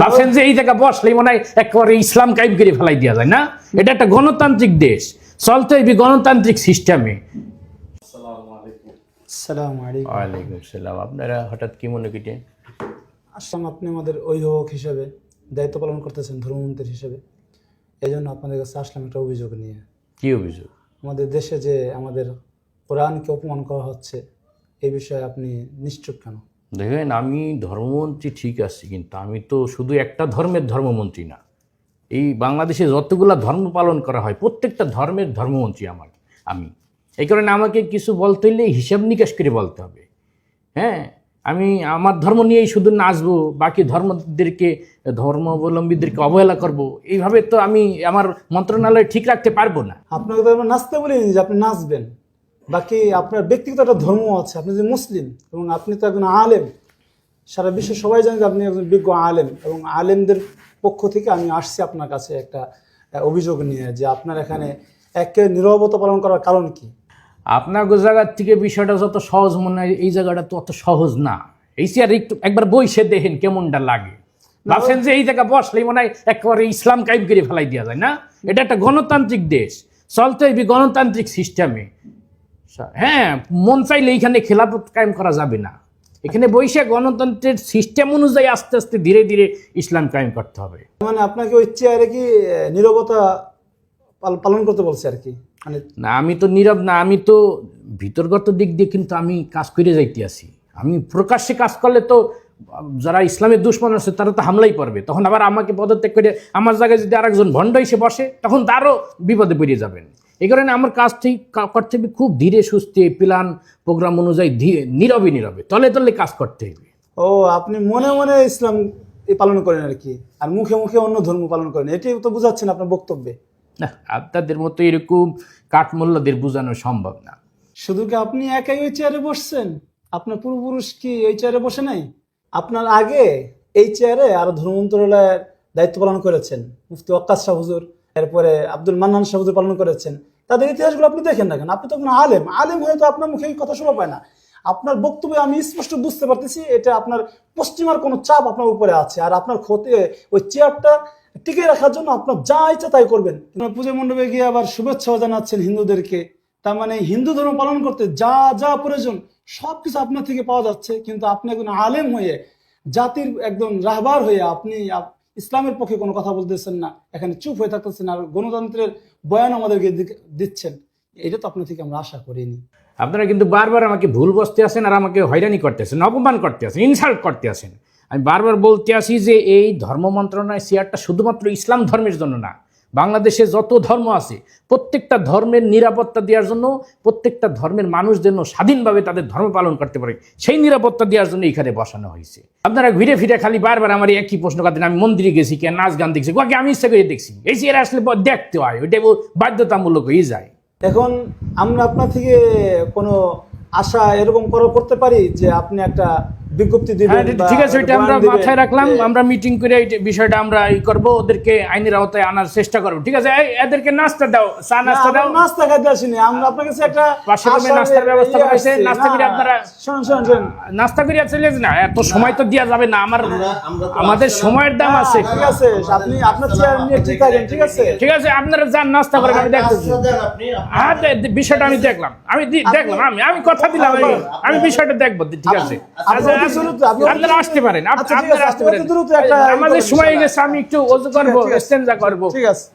ভাবছেন যে এই জায়গা বসলেই মনে হয় একেবারে ইসলাম কায়েম করে ফেলাই দেওয়া যায় না? এটা একটা গণতান্ত্রিক দেশ। চলতে হইবে গণতান্ত্রিক সিস্টেমে। ওয়ালাইকুম সালাম আপনারা হঠাৎ কি মনে কিটে আসলাম আপনি আমাদের অভিভাবক হিসেবে দায়িত্ব পালন করতেছেন ধর্মমন্ত্রী হিসেবে। এই জন্য আপনাদের কাছে আসলাম একটা অভিযোগ নিয়ে। কি অভিযোগ? আমাদের দেশে যে আমাদের কোরআনকে অপমান করা হচ্ছে এই বিষয়ে আপনি নিশ্চুপ কেন? দেখেন আমি ধর্মমন্ত্রী ঠিক আছি, কিন্তু আমি তো শুধু একটা ধর্মের ধর্মমন্ত্রী না। এই বাংলাদেশে যতগুলা ধর্ম পালন করা হয়, প্রত্যেকটা ধর্মের ধর্মমন্ত্রী আমার আমি। এই কারণে আমাকে কিছু বলতে হলে হিসাব নিকাশ করে বলতে হবে। হ্যাঁ আমি আমার ধর্ম নিয়েই শুধু নাচবো, বাকি ধর্মদেরকে, ধর্মাবলম্বীদেরকে অবহেলা করব, এইভাবে তো আমি আমার মন্ত্রণালয় ঠিক রাখতে পারব না। আপনাকে তো আমরা নাচতে বলিনি যে আপনি নাচবেন। বাকি আপনার ব্যক্তিগত একটা ধর্ম আছে। আপনি যে মুসলিম এবং আপনি তো একজন আলেম সারা বিশ্বে সবাই জানে যে আপনি একজন বিজ্ঞ আলেম এবং আলেমদের পক্ষ থেকে আমি আসছি আপনার কাছে একটা অভিযোগ নিয়ে যে আপনার এখানে একে নিরবতা পালন করার কারণ কি? আপনার জায়গার থেকে বিষয়টা যত সহজ মনে হয় এই জায়গাটা তো অত সহজ না। এই চেয়ার একটু একবার বইসে দেখেন কেমনটা লাগে। ভাবছেন যে এই জায়গা বসলেই মনে হয় একেবারে ইসলাম কায়েম করে ফেলাই দেওয়া যায় না? এটা একটা গণতান্ত্রিক দেশ। চলতে গণতান্ত্রিক সিস্টেমে হ্যাঁ মন চাইলে এইখানে খেলাফত কায়েম করা যাবে না। এখানে বৈশাখ গণতন্ত্রের সিস্টেম অনুযায়ী আস্তে আস্তে ধীরে ধীরে ইসলাম কায়েম করতে হবে। মানে আপনাকে ওই চেয়ারে কি নীরবতা পাল- পালন করতে বলছে আর কি? মানে না আমি তো নীরব না আমি তো ভিতরগত দিক দিয়ে কিন্তু আমি কাজ করে যাইতে আছি। আমি প্রকাশ্যে কাজ করলে তো যারা ইসলামের দুশ্মন আছে তারা তো হামলাই পড়বে তখন আবার আমাকে পদত্যাগ করে আমার জায়গায় যদি আরেকজন ভণ্ড এসে বসে তখন তারও বিপদে পড়ে যাবেন। এই কারণে আমার কাজ ঠিক কা- করতে হবে খুব ধীরে সুস্থে প্ল্যান প্রোগ্রাম অনুযায়ী ধীরে নীরবে নীরবে তলে তলে কাজ করতে হবে। ও আপনি মনে মনে ইসলাম এ পালন করেন আর কি আর মুখে মুখে অন্য ধর্ম পালন করেন এটি তো বুঝাচ্ছেন আপনার বক্তব্যে। না আপনাদের মতো এরকম কাঠমোল্লাদের বোঝানো সম্ভব না। শুধু কি আপনি একাই ওই চেয়ারে বসছেন? আপনার পূর্বপুরুষ কি এই চেয়ারে বসে নাই? আপনার আগে এই চেয়ারে আরও ধর্ম মন্ত্রণালয়ের দায়িত্ব পালন করেছেন মুফতি শাহ হুজুর। এরপরে আব্দুল মান্নান হুজুর পালন করেছেন। তাদের ইতিহাসগুলো আপনি দেখেন না কেন? আপনি তো কোনো আলেম। আলেম হয়তো আপনার মুখে কথা শোভা পায় না। আপনার বক্তব্যে আমি স্পষ্ট বুঝতে পারতেছি, এটা আপনার পশ্চিমার কোনো চাপ আপনার উপরে আছে। আর আপনার ক্ষতি, ওই চেয়ারটা টিকে রাখার জন্য আপনার যা ইচ্ছা তাই করবেন। পুজো মণ্ডপে গিয়ে আবার শুভেচ্ছা জানাচ্ছেন হিন্দুদেরকে। তার মানে হিন্দু ধর্ম পালন করতে যা যা প্রয়োজন, সবকিছু আপনার থেকে পাওয়া যাচ্ছে। কিন্তু আপনি একজন আলেম হয়ে, জাতির একদম রাহবার হয়ে আপনি আপ- ইসলামের পক্ষে কোনো কথা বলতেছেন না, এখানে চুপ হয়ে থাকতেছেন আর গণতন্ত্রের বয়ান আমাদেরকে দিচ্ছেন, এটা তো আপনার থেকে আমরা আশা করিনি। আপনারা কিন্তু বারবার আমাকে ভুল বসতে আসেন আর আমাকে হয়রানি করতে আসেন অপমান করতে আসেন ইনসাল্ট করতে আসেন আমি বারবার বলতে আসি যে এই ধর্ম মন্ত্রণালয় চেয়ারটা শুধুমাত্র ইসলাম ধর্মের জন্য না বাংলাদেশে যত ধর্ম আছে, প্রত্যেকটা ধর্মের নিরাপত্তা দেওয়ার জন্য, প্রত্যেকটা ধর্মের মানুষ যেন স্বাধীনভাবে তাদের ধর্ম পালন করতে পারে, সেই নিরাপত্তা দেওয়ার জন্য এখানে বসানো হয়েছে। আপনারা ঘুরে ফিরে খালি বারবার আমার একই প্রশ্ন করতেন, আমি মন্দিরে গেছি কে নাচ গান দেখছি, ওকে আমি ইচ্ছা করে দেখছি। এই চেয়ারে আসলে পর দেখতে হয়, ওইটা বাধ্যতামূলক হয়ে যায়। এখন আমরা আপনার থেকে কোনো আশা এরকম করা, করতে পারি যে আপনি একটা বিজ্ঞপ্তি দিবেন হ্যাঁ ঠিক আছে বয়ান আমরা মাথায় রাখলাম আমরা মিটিং করে এই বিষয়টা আমরা ই করব ওদেরকে আইনের আওতায় আনার চেষ্টা করব। ঠিক আছে এদেরকে নাস্তা দাও চা নাস্তা দাও। নাস্তা খাইতে আসিনি আমরা আপনার কাছে একটা রুমের নাস্তার ব্যবস্থা ইয়ে করা। আসছে। নাস্তা করে আপনারা- শুনুন শুনুন শুনুন। নাস্তা করিয়া চলে না? এত সময় তো দেওয়া যাবে না আমার আমাদের সময়ের দাম আছে। ঠিক আছে আপনি আপনার চেয়ার নিয়ে ঠিক থাকেন ঠিক আছে। ঠিক আছে আপনারা যান নাস্তা করেন আমি দেখতেছি। হ্যাঁ বিষয়টা আমি দেখলাম। আমি দেখলাম আমি আমি কথা দিলাম আমি- আমি বিষয়টা দেখব ঠিক আছে। আচ্ছা, আপনারা আসতে পারেন। আচ্ছা, ঠিক আছে, আপনারা আসতে পারেন। অতি দ্রুত একটা ই আমাদের সময় গেছে আমি একটু অজু করব করব। ঠিক আছে।